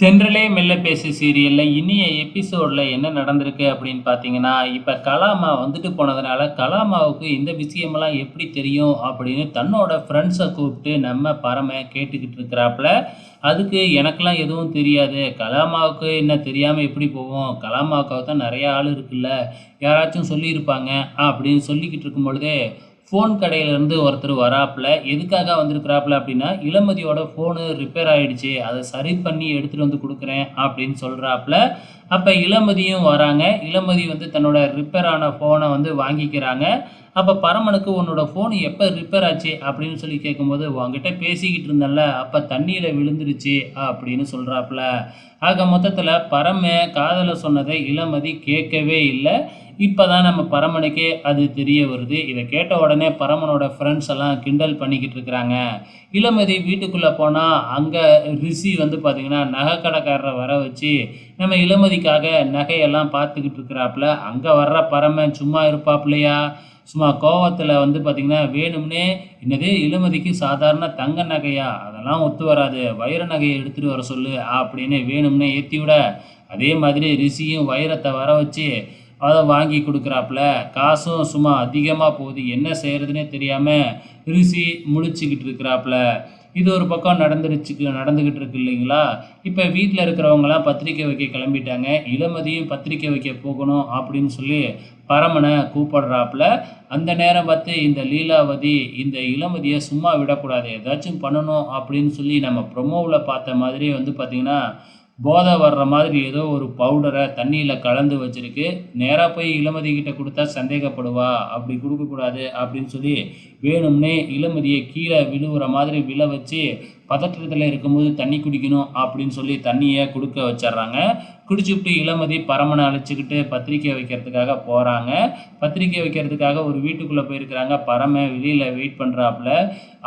தென்றலே மெல்ல பேசு சீரியலில் இனிய எபிசோடில் என்ன நடந்திருக்கு அப்படின்னு பார்த்தீங்கன்னா, இப்போ கலாமா வந்துட்டு போனதுனால, கலாமாவுக்கு இந்த விஷயமெல்லாம் எப்படி தெரியும் அப்படின்னு தன்னோட ஃப்ரெண்ட்ஸை கூப்பிட்டு நம்ம பரம கேட்டுக்கிட்டு இருக்கிறாப்புல. அதுக்கு எனக்கெல்லாம் எதுவும் தெரியாது. கலாமாவுக்கு என்ன தெரியாமல் எப்படி போகும்? கலாமாவுக்காக தான் நிறையா ஆள் இருக்குல்ல. யாராச்சும் சொல்லியிருப்பாங்க அப்படின்னு சொல்லிக்கிட்டு இருக்கும் பொழுதே, ஃபோன் கடையிலேருந்து ஒருத்தர் வராப்புல. எதுக்காக வந்திருக்கிறாப்புல அப்படின்னா, இளமதியோட ஃபோனு ரிப்பேர் ஆகிடுச்சு அதை சரி பண்ணி எடுத்துகிட்டு வந்து கொடுக்குறேன் அப்படின்னு சொல்கிறாப்புல அப்போ இளமதியும் வராங்க. இளமதி வந்து தன்னோட ரிப்பேர் ஆன வந்து வாங்கிக்கிறாங்க. அப்போ பரமனுக்கு "உன்னோட ஃபோன் எப்போ ரிப்பேர் ஆச்சு?" அப்படின்னு சொல்லி கேட்கும்போது, உங்ககிட்ட பேசிக்கிட்டு இருந்தேன்ல, அப்போ தண்ணியில் விழுந்துருச்சு" அப்படின்னு சொல்கிறாப்புல ஆக மொத்தத்தில் பரம காதலை சொன்னதை இளமதி கேட்கவே இல்லை இப்போ தான் நம்ம பரமனுக்கே அது தெரிய வருது. இதை கேட்ட உடனே பரமனோட ஃப்ரெண்ட்ஸ் எல்லாம் கிண்டல் பண்ணிக்கிட்டு இருக்கிறாங்க. இளமதி வீட்டுக்குள்ளே போனால் அங்கே ரிஷி வந்து பார்த்திங்கன்னா நகை கடைக்காரரை வர வச்சு, நம்ம இளமதிக்காக நகையெல்லாம் பார்த்துக்கிட்டு இருக்கிறாப்புல. அங்கே வர்ற பரமன் சும்மா இருப்பாப்புலையா சும்மா கோவத்தில் வந்து பார்த்திங்கன்னா வேணும்னே "என்னது இளமதிக்கு சாதாரண தங்க நகையா? அதெல்லாம் ஒத்து வராது. வைர நகையை எடுத்துகிட்டு வர சொல்லு" அப்படின்னு வேணும்னே ஏற்றி விட அதே மாதிரி ரிஷியும் வைரத்தை வர வச்சு, அதை வாங்கி கொடுக்குறாப்புல காசும் சும்மா அதிகமாக போகுது. என்ன செய்கிறதுனே தெரியாமல் ரிசி முழிச்சிக்கிட்டு இருக்கிறாப்புல. இது ஒரு பக்கம் நடந்துருச்சு நடந்துக்கிட்டு இருக்கு இல்லைங்களா? இப்போ வீட்டில் இருக்கிறவங்களாம் பத்திரிக்கை வைக்க கிளம்பிட்டாங்க. இளமதியும் பத்திரிக்கை வைக்க போகணும் அப்படின்னு சொல்லி பரமனை கூப்பிடுறாப்புல. அந்த நேரம் பார்த்து இந்த லீலாவதி இந்த இளமதியை சும்மா விடக்கூடாது. ஏதாச்சும் பண்ணணும் அப்படின்னு சொல்லி நம்ம ப்ரொமோவில் பார்த்த மாதிரியே வந்து பார்த்திங்கன்னா போதை வர்ற மாதிரி ஏதோ ஒரு பவுடரை தண்ணியில் கலந்து வச்சிருக்கு. நேரா போய் இளமதி கிட்ட குடுத்தா சந்தேகப்படுவா. அப்படி கொடுக்கக்கூடாது அப்படின்னு சொல்லி, வேணும்னே இளமதியை கீழே விழுவுற மாதிரி விழ வச்சு, பதற்றத்தில் இருக்கும்போது தண்ணி குடிக்கணும் அப்படின்னு சொல்லி தண்ணியை கொடுக்க வச்சர்றாங்க. குடிச்சுப்புட்டு இளமதி பரமனை அழைச்சிக்கிட்டு பத்திரிக்கை வைக்கிறதுக்காக போகிறாங்க பத்திரிக்கை வைக்கிறதுக்காக ஒரு வீட்டுக்குள்ளே போயிருக்கிறாங்க. பரம வெளியில் வெயிட் பண்ணுறாப்புல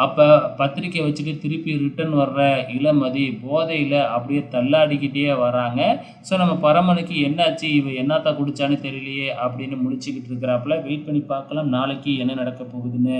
அப்போ பத்திரிக்கை வச்சுட்டு திருப்பி ரிட்டர்ன் வர்ற இளமதி போதையில் அப்படியே தள்ளாடிக்கிட்டே வராங்க. ஸோ நம்ம பரமனுக்கு என்னாச்சு? இவ என்னாத்த குடிச்சான்னு தெரியலையே அப்படின்னு முடிச்சுக்கிட்டு இருக்கிறாப்புல. வெயிட் பண்ணி பார்க்கலாம் நாளைக்கு என்ன நடக்க போகுதுன்னு.